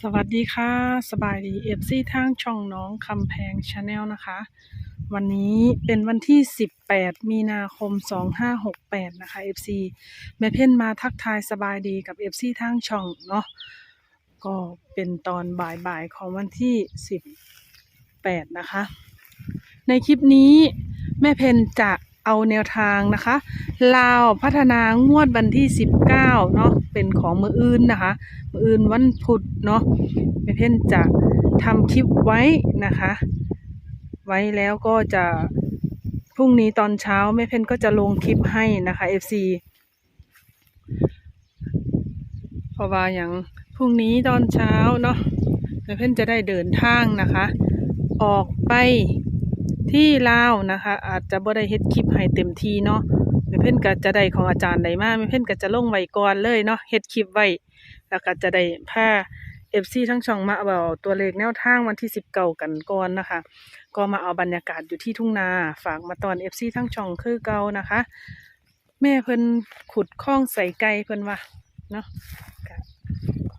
สวัสดีค่ะ สบายดีเอฟซีทางช่องน้องคำแพงชาแนลนะคะ วันนี้เป็นวันที่ 18 มีนาคม 2568 นะคะ FC แม่เพ่นมาทักทายสบายดีกับ FC ทางช่องเนาะก็เป็นตอนบ่ายๆของวันที่ 18 นะคะ ในคลิปนี้แม่เพนจะ เอาแนวทางนะคะลาวพัฒนางวดวันที่ 19เนาะเป็นของมืออื่นนะคะ มืออื่นวันพุธเนาะแม่เพนจะทำคลิปไว้นะคะ ไว้แล้วก็จะพรุ่งนี้ตอนเช้าแม่เพนก็จะลงคลิปให้นะคะ FC เพราะว่าอย่างพรุ่งนี้ตอนเช้าเนาะแม่เพนจะได้เดินทางนะคะ ออกไป ที่ลาวนะคะ อาจจะบ่ได้เฮ็ดคลิปให้เต็มที่เนาะแม่เพ่นก็จะได้ของอาจารย์ใดมาแม่เพ่นก็จะลงไว้ก่อนเลยเนาะเฮ็ดคลิปไว้แล้วก็จะได้พา FC ทั้งช่องมาเอาตัวเลขแนวทางวันที่19กันก่อนนะคะ ก็มาเอาบรรยากาศอยู่ที่ทุ่งนาฝากมาตอน FC ทั้งช่องคือเก่านะคะ แม่เพิ่นขุดคลองใส่ไก่เพิ่นว่าเนาะ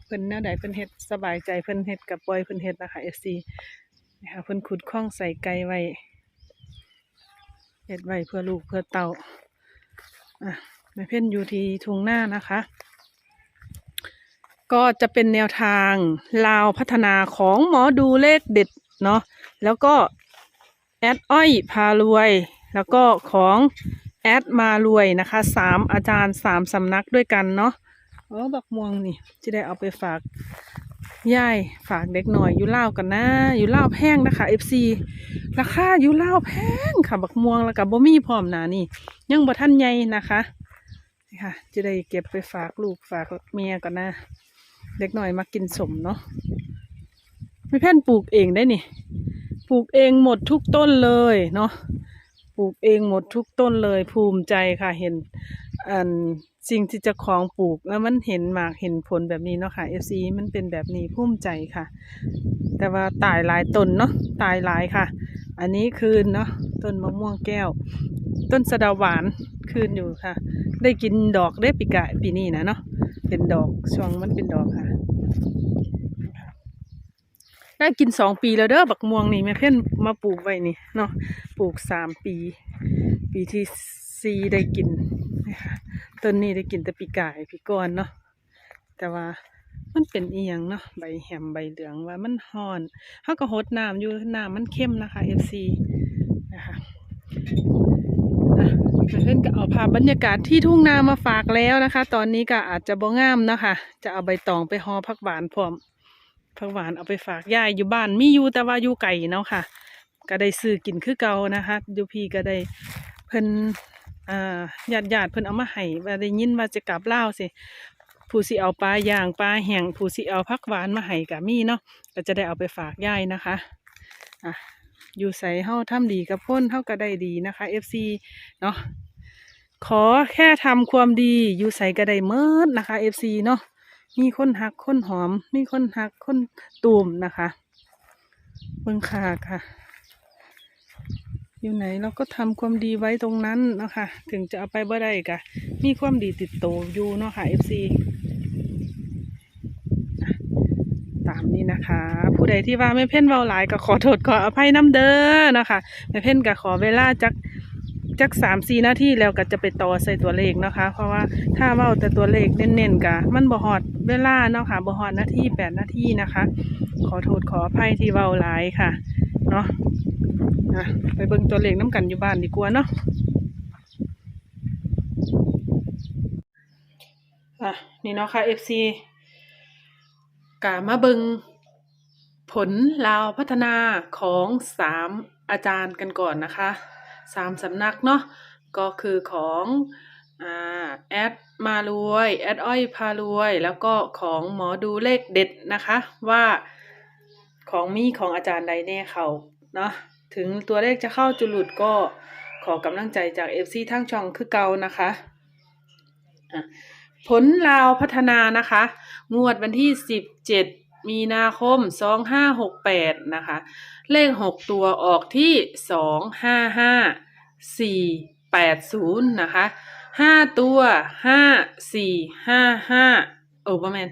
เพิ่นแนวใดเพิ่นเฮ็ดสบายใจเพิ่นเฮ็ดกับปอยเพิ่นเฮ็ดนะคะ FC นะคะเพิ่นขุดคลองใส่ไก่ไว้ เฮ็ดไว้เพื่อลูกเพื่อเต่าอะแม่เพ่นอยู่ที่ทุ่งนานะคะ ก็จะเป็นแนวทางลาวพัฒนาของหมอดูเลขเด็ดเนาะแล้วก็แอดอ้อยพารวย แล้วก็ของแอดมารวยนะคะสามอาจารย์สามสำนักด้วยกันเนาะอ๋อบักม่วงนี่จะได้เอาไปฝาก ยายฝากเด็กหน่อยอยู่เล่ากันนะ อยู่เล่าแพงนะคะ FC ราคาอยู่เล่าแพงค่ะ บักม่วงแล้วกับบ่มีพร้อมหนานี่ ยังบ่ทันใหญ่นะคะนี่ค่ะ จะได้เก็บไปฝากลูกฝากเมียก่อนนะเด็กหน่อยมากินสมเนาะไม่แพ่นปลูกเองได้นี่ ปลูกเองหมดทุกต้นเลยเนาะ ปลูกเองหมดทุกต้นเลยภูมิใจค่ะเห็นอันสิ่งที่จะของปลูกแล้วมันเห็นหมากเห็นผลแบบนี้เนาะค่ะเอฟซีมันเป็นแบบนี้ภูมิใจค่ะ แต่ว่าตายหลายต้นเนาะตายหลายค่ะ อันนี้คืนเนาะต้นมะม่วงแก้ว ต้นสะดาหวานคืนอยู่ค่ะ ได้กินดอกได้ปีกะปีนี้นะเนาะเป็นดอกช่วงมันเป็นดอกค่ะ ได้กินสองปีแล้วเด้อบักม่วงนี่แม่เพ่นมาปลูกไว้นี่เนาะปลูกสามปี ปีที่สี่ได้กินนะคะต้นนี้ได้กินแต่ปีกายปีก่อนเนาะแต่ว่ามันเป็นเอียงเนาะใบแหมใบเหลืองว่ามันฮ้อนเขาก็หดน้ำอยู่น้ำมันเข้มนะคะ FC นะคะอะแม่เพ่นก็เอาภาพบรรยากาศที่ทุ่งนามาฝากแล้วนะคะ ตอนนี้ก็อาจจะบ่งามนะคะ จะเอาใบตองไปห่อผักหวานพร้อม ผักหวานเอาไปฝากยายอยู่บ้านมีอยู่แต่ว่าอยู่ไก่เนาะค่ะ ก็ได้ซื้อกินคือเก่านะคะยู่พีก็ได้เพิ่นอ่าญาติญาติเพิ่นเอามาให้ว่าได้ยินว่าจะกลับเลาสิผู้สิเอาปลาย่างปลาแห้งผู้สิเอาผักหวานมาให้ก็มีเนาะก็จะได้เอาไปฝากยายนะคะอะอยู่ใส่เฮาทำดีกับพ้นเฮาก็ได้ดีนะคะ FC เนาะขอแค่ทำความดีอยู่ใส่ก็ได้เมิดนะคะ FC เนาะ มีคนหักคนหอม มีคนหักคนตูมนะคะเบิ่งขาค่ะ อยู่ไหนเราก็ทำความดีไว้ตรงนั้นนะคะ ถึงจะเอาไปบ่ได้กะมีความดีติดโตวอยู่เนาะค่ะ FC อะตามนี้นะคะ ผู้ใดที่ว่าไม่เพ่นเว้าหลายก็ขอโทษขออภัยน้ำเด้อนะคะไม่เพ่นก็ขอเวลาจัก จักสามสี่นาทีแล้วก็จะไปต่อใส่ตัวเลขนะคะ เพราะว่าถ้าเว้าแต่ตัวเลขเน้นๆกะมันบ่ฮอดเวลาเนาะค่ะบ่ฮอดนาทีแปดนาทีนะคะ ขอโทษขออภัยที่เว้าหลายค่ะเนาะอะไปเบิ่งตัวเลขน้ำกันอยู่บ้านดีกว่าเนาะอะนี่เนาะค่ะ FC กามาเบิงผลลาวพัฒนาของสามอาจารย์กันก่อนนะคะ สามสำนักเนาะก็คือของอแอดมารวยแอดอ้อยพารวย แล้วก็ของหมอดูเลขเด็ดนะคะ ว่าของมีของอาจารย์ใดแน่เขาเนาะถึงตัวเลขจะเข้าจุลุดก็ขอกำลังใจจาก FC ทั้งช่องคือเก่านะคะะผลลาวพัฒนานะคะ งวดวันที่17 มีนาคม 2568 นะคะ เลข 6 ตัวออกที่ 255 480 นะคะ 5 ตัว 5 4 5 5 โอ้ประมาณ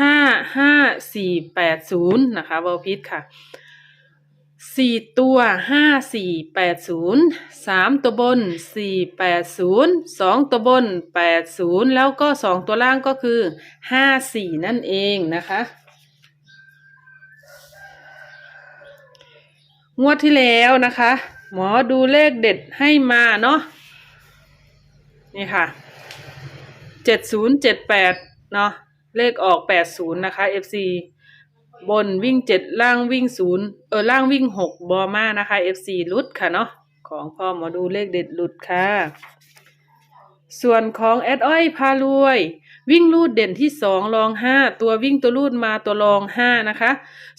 ห้าห้าสี่แปดศูนย์นะคะเวอลพิษค่ะสี่ตัวห้าสี่แปดศูนย์สามตัวบนสี่แปดศูนย์สองตัวบนแปดศูนย์แล้วก็สองตัวล่างก็คือห้าสี่นั่นเองนะคะ งวดที่แล้วนะคะ หมอดูเลขเด็ดให้มาเนาะนี่ค่ะเจ็ดศูนย์เจ็ดแปดเนาะเลขออกแปดศูนย์นะคะ FC บนวิ่งเจ็ดล่างวิ่งศูนย์เออล่างวิ่งหกบอมานะคะ FC ลุดค่ะเนาะของพ่อหมอดูเลขเด็ดหลุดค่ะ ส่วนของแอดอ้อยพารวย วิ่งลูดเด่นที่สองรองห้าตัววิ่งตัวลูดมาตัวรองห้านะคะ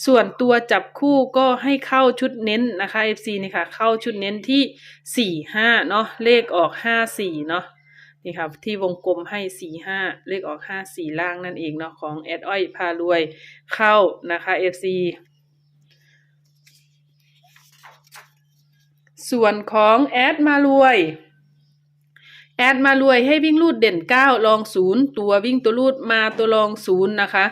ส่วนตัวจับคู่ก็ให้เข้าชุดเน้นนะคะ FC นี่ค่ะ เข้าชุดเน้นที่สี่ห้าเนาะเลขออกห้าสี่เนาะนี่ค่ะที่วงกลมให้สี่ห้าเลขออกห้าสี่ล่างนั่นเองเนาะของแอดอ้อยพารวยเข้านะคะ FC ส่วนของแอดมารวย แอดมารวยให้วิ่งรูดเด่นเก้าลองศูนย์ตัววิ่งตัวรูดมาตัวลองศูนย์นะคะ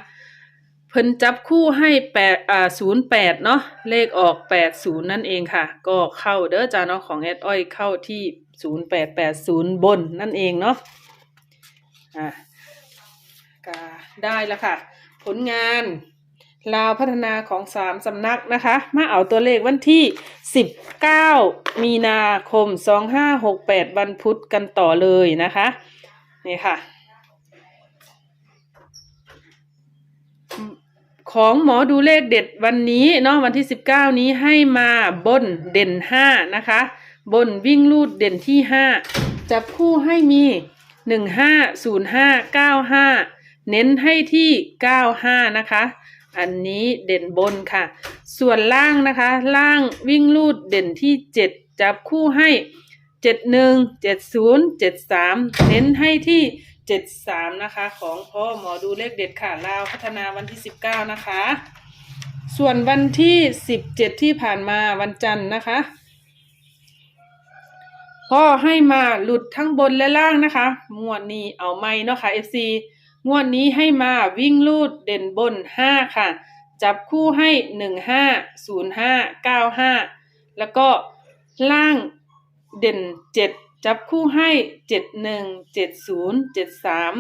เพิ่นจับคู่ให้แปดอ่าศูนย์แปดเนาะเลขออกแปดศูนย์นั่นเองค่ะ ก็เข้าเด้อจ้าเนาะของแอดอ้อยเข้าที่ศูนย์แปดแปดศูนย์บนนั่นเองเนาะอะก็ได้แล้วค่ะ ผลงาน ลาวพัฒนาของสามสำนักนะคะ มาเอาตัวเลขวันที่สิบเก้ามีนาคมสองห้าหกแปดวันพุธกันต่อเลยนะคะ นี่ค่ะ ของหมอดูเลขเด็ดวันนี้เนาะวันที่สิบเก้านี้ให้มาบนเด่นห้านะคะ บนวิ่งลูดเด่นที่ห้าจับคู่ให้มีหนึ่งห้าศูนย์ห้าเก้าห้าเน้นให้ที่เก้าห้านะคะ อันนี้เด่นบนค่ะ ส่วนล่างนะคะ ล่างวิ่งลูดเด่นที่เจ็ดจับคู่ให้เจ็ดหนึ่งเจ็ดศูนย์เจ็ดสามเน้นให้ที่เจ็ดสามนะคะ ของพ่อหมอดูเลขเด็ดค่ะลาวพัฒนาวันที่สิบเก้านะคะ ส่วนวันที่สิบเจ็ดที่ผ่านมาวันจันทร์นะคะพ่อให้มาหลุดทั้งบนและล่างนะคะงวดนี้เอาไม่เนาะค่ะ FC งวดนี้ให้มาวิ่งลูดเด่นบนห้าค่ะ จับคู่ให้หนึ่งห้าศูนย์ห้าเก้าห้าแล้วก็ล่างเด่นเจ็ดจับคู่ให้เจ็ดหนึ่งเจ็ดศูนย์เจ็ดสาม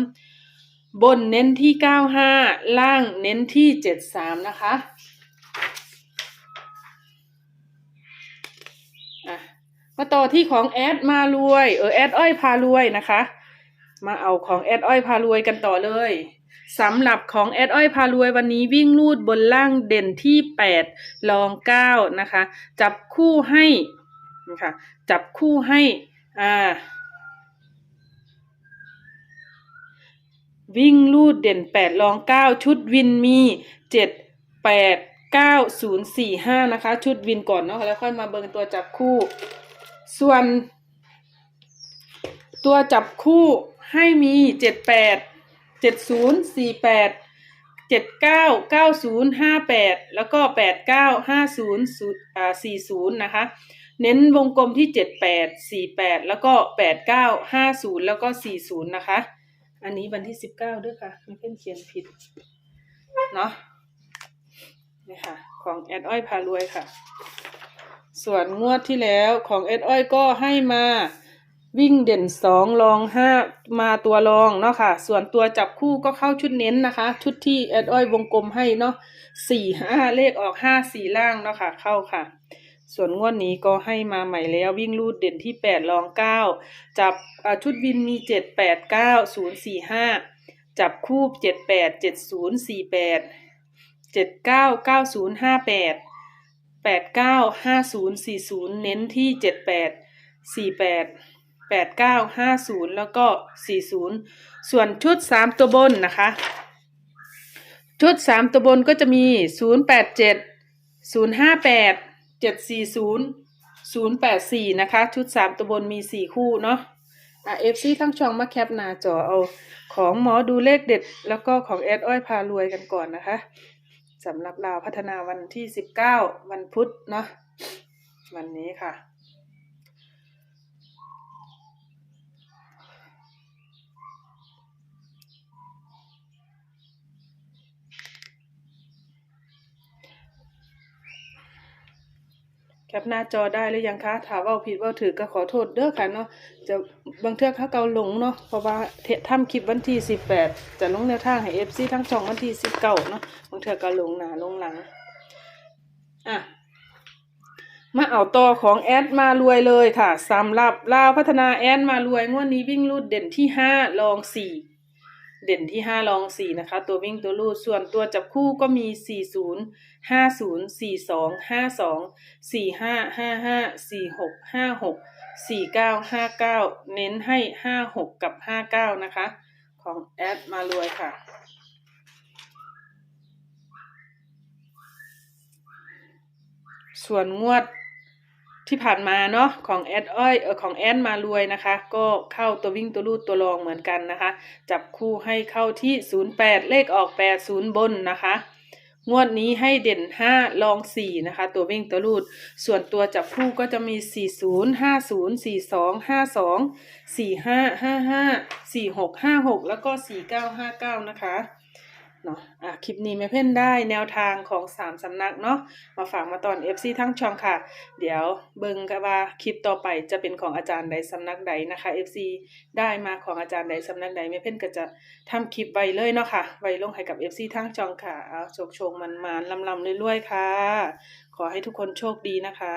บนเน้นที่เก้าห้าล่างเน้นที่เจ็ดสามนะคะมาต่อที่ของแอดมารวยเออแอดอ้อยพารวยนะคะ มาเอาของแอดอ้อยพารวยกันต่อเลยสำหรับของแอดอ้อยพารวยวันนี้วิ่งลูดบนล่างเด่นที่แปดรองเก้านะคะ จับคู่ให้นะคะจับคู่ให้อ่าวิ่งลูดเด่นแปดรองเก้าชุดวินมีเจ็ดแปดเก้าศูนย์สี่ห้านะคะ ชุดวินก่อนเนาะแล้วค่อยมาเบิงตัวจับคู่ ส่วน ตัวจับคู่ ให้มีเจ็ดแปดเจ็ดศูนย์สี่แปดเจ็ดเก้าเก้าศูนย์ห้าแปดแล้วก็แปดเก้าห้าศูนย์อ่าสี่ศูนย์นะคะ เน้นวงกลมที่เจ็ดแปดสี่แปดแล้วก็แปดเก้าห้าศูนย์แล้วก็สี่ศูนย์นะคะ อันนี้วันที่สิบเก้าด้วยค่ะไม่เพิ่นเขียนผิด เนาะนี่ค่ะ ของแอดอ้อยพารวยค่ะ ส่วนงวดที่แล้วของแอดอ้อยก็ให้มา วิ่งเด่นสองรองห้ามาตัวรองเนาะค่ะ ส่วนตัวจับคู่ก็เข้าชุดเน้นนะคะ ชุดที่แอดอ้อยวงกลมให้เนาะสี่ห้าเลขออกห้าสี่ล่างเนาะค่ะ เข้าค่ะ ส่วนงวดนี้ก็ให้มาใหม่แล้ววิ่งรูดเด่นที่แปดรองเก้าจับชุดวินมีเจ็ดแปดเก้าศูนย์สี่ห้าจับคู่เจ็ดแปดเจ็ดศูนย์สี่แปดเจ็ดเก้าเก้าศูนย์ห้าแปดแปดเก้าห้าศูนย์สี่ศูนย์เน้นที่เจ็ดแปดสี่แปด แปดเก้าห้าศูนย์แล้วก็สี่ศูนย์ส่วนชุดสามตัวบนนะคะ ชุดสามตัวบนก็จะมีศูนย์แปดเจ็ดศูนย์ห้าแปดเจ็ดสี่ศูนย์ศูนย์แปดสี่นะคะ ชุดสามตัวบนมีสี่คู่เนาะอะเอฟซีทั้งช่องมาแคปหน้าจอเอาของหมอดูเลขเด็ด แล้วก็ของแอดอ้อยพารวยกันก่อนนะคะสำหรับลาวพัฒนาวันที่สิบเก้าวันพุธเนาะวันนี้ค่ะ ปหน้าจอได้หรือยังคะถ้าเว่าผิดว่าถือก็ขอโทษเด้อค่ะเนาะจะบางเทื่อเขาเกาหลงเนาะเพราะว่าเททำคลิปวันที่สิบแปดจะลงแนวทางให้เอฟซีทั้งช่องวันที่สิบเก้าเนาะบางเทื่อก็หลงหนาลงหลังอะมาเอาต่อของแอดมารวยเลยค่ะสำหรับลาวพัฒนาแอดมารวยงวดนี้วิ่งรูดเด่นที่ห้ารองสี่ เด่นที่ห้ารองสี่นะคะ ตัววิ่งตัวรูดส่วนตัวจับคู่ก็มีสี่ศูนย์ห้าศูนย์สี่สองห้าสองสี่ห้าห้าห้าสี่หกห้าหกสี่เก้าห้าเก้าเน้นให้ห้าหกกับห้าเก้านะคะ ของแอดมารวยค่ะส่วนงวด ที่ผ่านมาเนาะของแอดอ้อยเออของแอนมารวยนะคะ ก็เข้าตัววิ่งตัวรูดตัวรองเหมือนกันนะคะ จับคู่ให้เข้าที่ 08 เลขออก 80 บนนะคะ งวดนี้ให้เด่น 5 ลอง 4 นะคะ ตัววิ่งตัวรูด ส่วนตัวจับคู่ก็จะมี 40 50 42 52 45 55 46 56 แล้วก็ 4959 นะคะ เนาะอะคลิปนี้แม่เพ่นได้แนวทางของ3สำนักเนาะมาฝากมาตอน FC ทั้งช่องค่ะ เดี๋ยวเบิ่งกันว่าคลิปต่อไปจะเป็นของอาจารย์ใดสำนักใดนะคะ FC ได้มาของอาจารย์ใดสำนักใดแม่เพ่นก็จะทำคลิปไว้เลยเนาะค่ะ ไว้ลงให้กับ FC ทั้งช่องค่ะเอาโชคโชคมันมานลำลำๆรวยๆค่ะ ขอให้ทุกคนโชคดีนะคะ